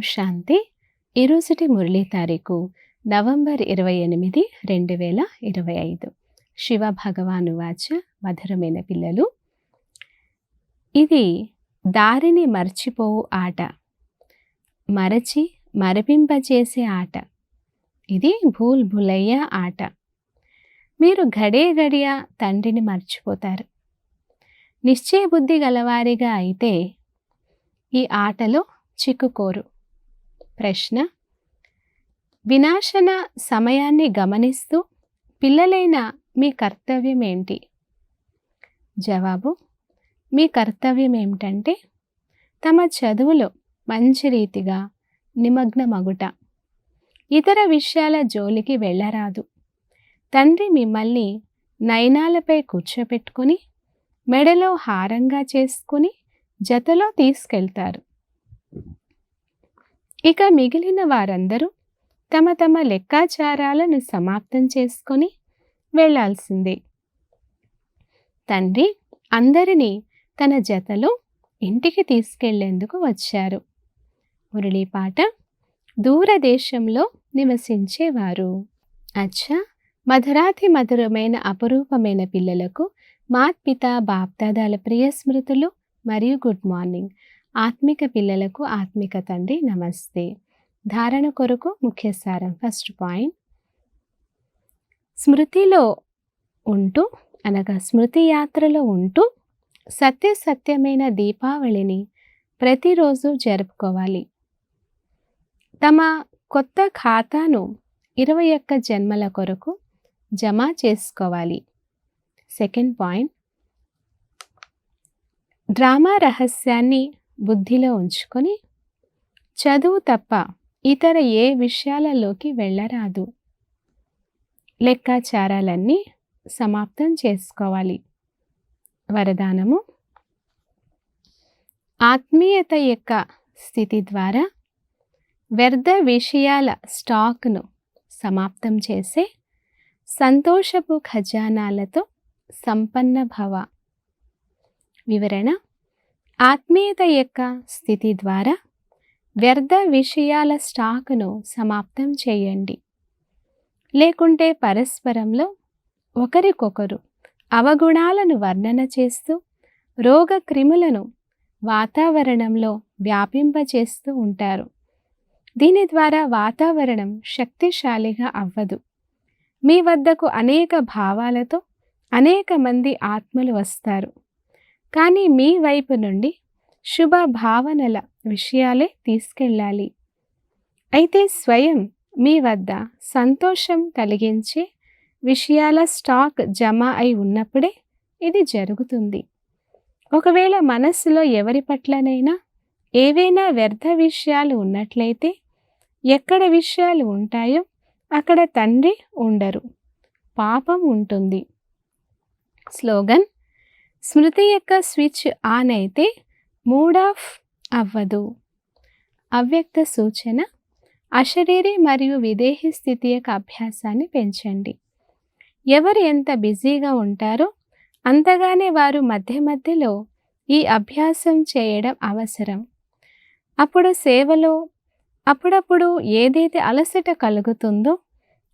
శాంతి. ఈరోజుటి మురళీ తారీఖు నవంబర్ ఇరవై ఎనిమిది రెండు వేల ఇరవై ఐదు. శివ భగవాను వాచ మధురమైన పిల్లలు. ఇది దారిని మర్చిపోవు ఆట. మరచి మరపింపజేసే ఆట. ఇది భూల్ భులయ్య ఆట. మీరు గడే గడియ తండ్రిని మర్చిపోతారు. నిశ్చయ బుద్ధి గలవారిగా అయితే ఈ ఆటలో చిక్కుకోరు. ప్రశ్న. వినాశన సమయాన్ని గమనిస్తూ పిల్లలైన మీ కర్తవ్యం ఏంటి? జవాబు మీ కర్తవ్యం ఏమిటంటే తమ చదువులో మంచి రీతిగా నిమగ్నమగుట. ఇతర విషయాల జోలికి వెళ్ళరాదు. తండ్రి మిమ్మల్ని నయనాలపై కూర్చోపెట్టుకొని మెడలో హారంగా చేసుకుని జతలో తీసుకెళ్తారు. ఇక మిగిలిన వారందరూ తమ తమ లెక్కాచారాలను సమాప్తం చేసుకొని వెళ్ళాల్సిందే. తండ్రి అందరినీ తన జతలో ఇంటికి తీసుకెళ్ళేందుకు వచ్చారు. మురళీపాట దూరదేశంలో నివసించేవారు. అచ్చా! మధురాతి మధురమైన అపురూపమైన పిల్లలకు మాత్పిత బాప్దాదాల ప్రియ స్మృతులు మరియు గుడ్ మార్నింగ్. ఆత్మిక పిల్లలకు ఆత్మిక తండ్రి నమస్తే. ధారణ కొరకు ముఖ్య సారం ఫస్ట్ పాయింట్. స్మృతిలో ఉంటూ అనగా స్మృతి యాత్రలో ఉంటూ సత్య సత్యమైన దీపావళిని ప్రతిరోజు జరుపుకోవాలి. తమ కొత్త ఖాతాను ఇరవై ఒక్క జన్మల కొరకు జమ చేసుకోవాలి. Second point. డ్రామా రహస్యాన్ని బుద్ధిలో ఉంచుకొని చదువు తప్ప ఇతర ఏ విషయాలలోకి వెళ్ళరాదు. లెక్కాచారాలన్నీ సమాప్తం చేసుకోవాలి. వరదానము. ఆత్మీయత యొక్క స్థితి ద్వారా వ్యర్థ విషయాల స్టాక్ను సమాప్తం చేసే సంతోషపు ఖజానాలతో సంపన్న భవ. వివరణ ఆత్మీయత యొక్క స్థితి ద్వారా వ్యర్థ విషయాల స్టాక్ను సమాప్తం చేయండి. లేకుంటే పరస్పరంలో ఒకరికొకరు అవగుణాలను వర్ణన చేస్తూ రోగ క్రిములను వాతావరణంలో వ్యాపింపచేస్తూ ఉంటారు. దీని ద్వారా వాతావరణం శక్తిశాలిగా అవ్వదు. మీ వద్దకు అనేక భావాలతో అనేక మంది ఆత్మలు వస్తారు. కానీ మీ వైపు నుండి శుభ భావనల విషయాలే తీసుకెళ్ళాలి. అయితే స్వయం మీ వద్ద సంతోషం కలిగించే విషయాల స్టాక్ జమ అయి ఉన్నప్పుడే ఇది జరుగుతుంది. ఒకవేళ మనస్సులో ఎవరి పట్లనైనా ఏవైనా వ్యర్థ విషయాలు ఉన్నట్లయితే ఎక్కడ విషయాలు ఉంటాయో అక్కడ తండ్రి ఉండరు. పాపం ఉంటుంది. స్లోగన్ స్మృతి యొక్క స్విచ్ ఆన్ అయితే మూడ్ ఆఫ్ అవ్వదు. అవ్యక్త సూచన అశరీరి మరియు విదేహీ స్థితి యొక్క అభ్యాసాన్ని పెంచండి. ఎవరు ఎంత బిజీగా ఉంటారో అంతగానే వారు మధ్య మధ్యలో ఈ అభ్యాసం చేయడం అవసరం. అప్పుడు సేవలో అప్పుడప్పుడు ఏదైతే అలసట కలుగుతుందో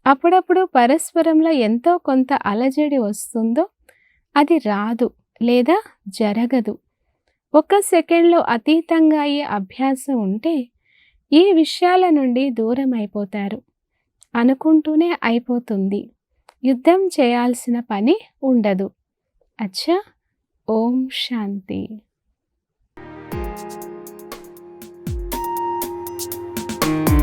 అప్పుడప్పుడు పరస్పరంలో ఎంతో కొంత అలజడి వస్తుందో అది రాదు. లేదా జరగదు. ఒక సెకండ్లో అతీతంగా అయ్యే అభ్యాసం ఉంటే ఈ విషయాల నుండి దూరం అయిపోతారు. అనుకుంటూనే అయిపోతుంది. యుద్ధం చేయాల్సిన పని ఉండదు. అచ్చా! ఓం శాంతి. thank you